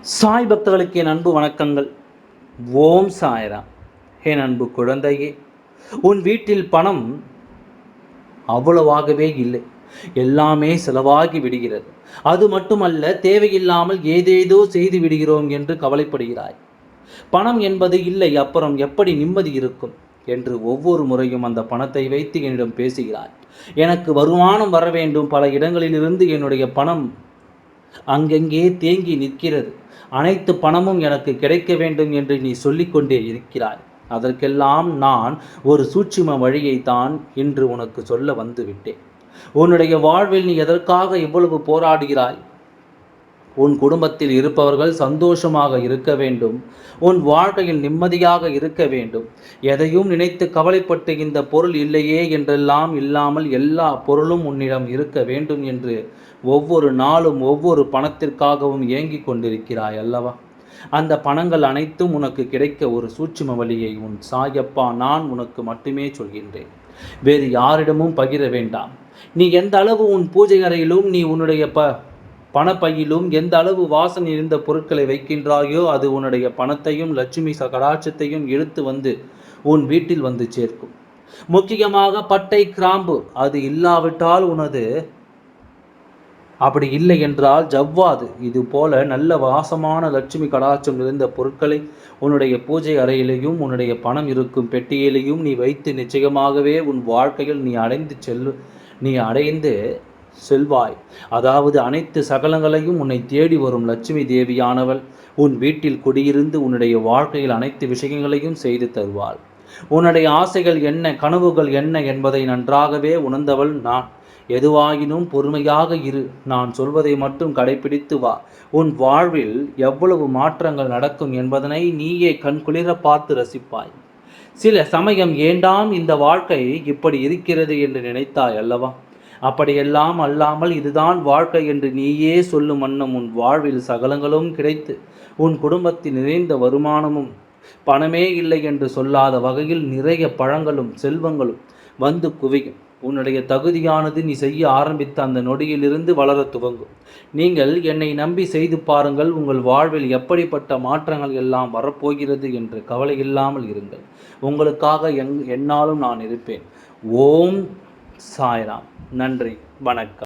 சாய் பக்தர்களுக்கு என் அன்பு வணக்கங்கள். ஓம் சாய்ராம். என் அன்பு குழந்தையே உன் வீட்டில் பணம் அவ்வளவாகவே இல்லை. எல்லாமே செலவாகி விடுகிறது. அது மட்டுமல்ல தேவையில்லாமல் ஏதேதோ செய்து விடுகிறோம் என்று கவலைப்படுகிறாய். பணம் என்பது இல்லை அப்புறம் எப்படி நிம்மதி இருக்கும்? என்று ஒவ்வொரு முறையும் அந்த பணத்தை வைத்து என்னிடம் பேசுகிறாய் எனக்கு வருமானம் வர வேண்டும். பல இடங்களிலிருந்து என்னுடைய பணம் அங்கங்கே தேங்கி நிற்கிறது. அனைத்து பணமும் எனக்கு கிடைக்க வேண்டும் என்று நீ சொல்லிக்கொண்டே இருக்கிறாய். அதற்கெல்லாம் நான் ஒரு சூட்சும வழியை தான் இன்று உனக்கு சொல்ல வந்துவிட்டேன். உன்னுடைய வாழ்வில் நீ எதற்காக இவ்வளவு போராடுகிறாய்? உன் குடும்பத்தில் இருப்பவர்கள் சந்தோஷமாக இருக்க வேண்டும். உன் வாழ்க்கையில் நிம்மதியாக இருக்க வேண்டும். எதையும் நினைத்து கவலைப்பட்டு இந்த பொருள் இல்லையே என்றெல்லாம் இல்லாமல் எல்லா பொருளும் உன்னிடம் இருக்க வேண்டும் என்று ஒவ்வொரு நாளும் ஒவ்வொரு பணத்திற்காகவும் ஏங்கிக் கொண்டிருக்கிறாய் அல்லவா? அந்த பணங்கள் அனைத்தும் உனக்கு கிடைக்க ஒரு சூட்சும வழியை உன் சாயப்பா நான் உனக்கு மட்டுமே சொல்கின்றேன். வேறு யாரிடமும் பகிர வேண்டாம். நீ எந்த அளவு உன் பூஜை அறையிலும் நீ உன்னுடைய ப பணப்பையிலும் எந்த அளவு வாசனை இருந்த பொருட்களை வைக்கின்றாயோ அது உன்னுடைய பணத்தையும் லட்சுமி கடாட்சத்தையும் இழுத்து வந்து உன் வீட்டில் வந்து சேர்க்கும். முக்கியமாக பட்டை கிராம்பு அது இல்லாவிட்டால் உனது அப்படி இல்லை என்றால் ஜவ்வாது. இது போல நல்ல வாசமான லட்சுமி கடாட்சம் இருந்த பொருட்களை உன்னுடைய பூஜை அறையிலையும் உன்னுடைய பணம் இருக்கும் பெட்டியிலையும் நீ வைத்து நிச்சயமாகவே உன் வாழ்க்கையில் நீ அடைந்து செல்லு நீ அடைந்து செல்வாய். அதாவது அனைத்து சகலங்களையும் உன்னை தேடி வரும் லட்சுமி தேவியானவள். உன் வீட்டில் குடியிருந்து உன்னுடைய வாழ்க்கையில் அனைத்து விஷயங்களையும் செய்து தருவாள். உன்னுடைய ஆசைகள் என்ன கனவுகள் என்ன என்பதை நன்றாகவே உணர்ந்தவள் நான். எதுவாயினும் பொறுமையாக இரு நான் சொல்வதை மட்டும் கடைபிடித்து வா. உன் வாழ்வில் எவ்வளவு மாற்றங்கள் நடக்கும் என்பதனை நீயே கண்குளிர பார்த்து ரசிப்பாய். சில சமயம் ஏண்டாம் இந்த வாழ்க்கை இப்படி இருக்கிறது என்று நினைத்தாய் அல்லவா? அப்படியெல்லாம் அல்லாமல் இதுதான் வாழ்க்கை என்று நீயே சொல்லும் வண்ணம் உன் வாழ்வில் சகலங்களும் கிடைத்து உன் குடும்பத்தில் நிறைந்த வருமானமும் பணமே இல்லை என்று சொல்லாத வகையில் நிறைய பழங்களும் செல்வங்களும் வந்து குவியும். உன்னுடைய தகுதியானது நீ செய்ய ஆரம்பித்த அந்த நொடியிலிருந்து வளர துவங்கும். நீங்கள் என்னை நம்பி செய்து பாருங்கள் உங்கள் வாழ்வில் எப்படிப்பட்ட மாற்றங்கள் எல்லாம் வரப்போகிறது என்று கவலை இல்லாமல் இருங்கள். உங்களுக்காக எங் என்னாலும் நான் இருப்பேன். ஓம் சாய்ராம். நன்றி வணக்கம்.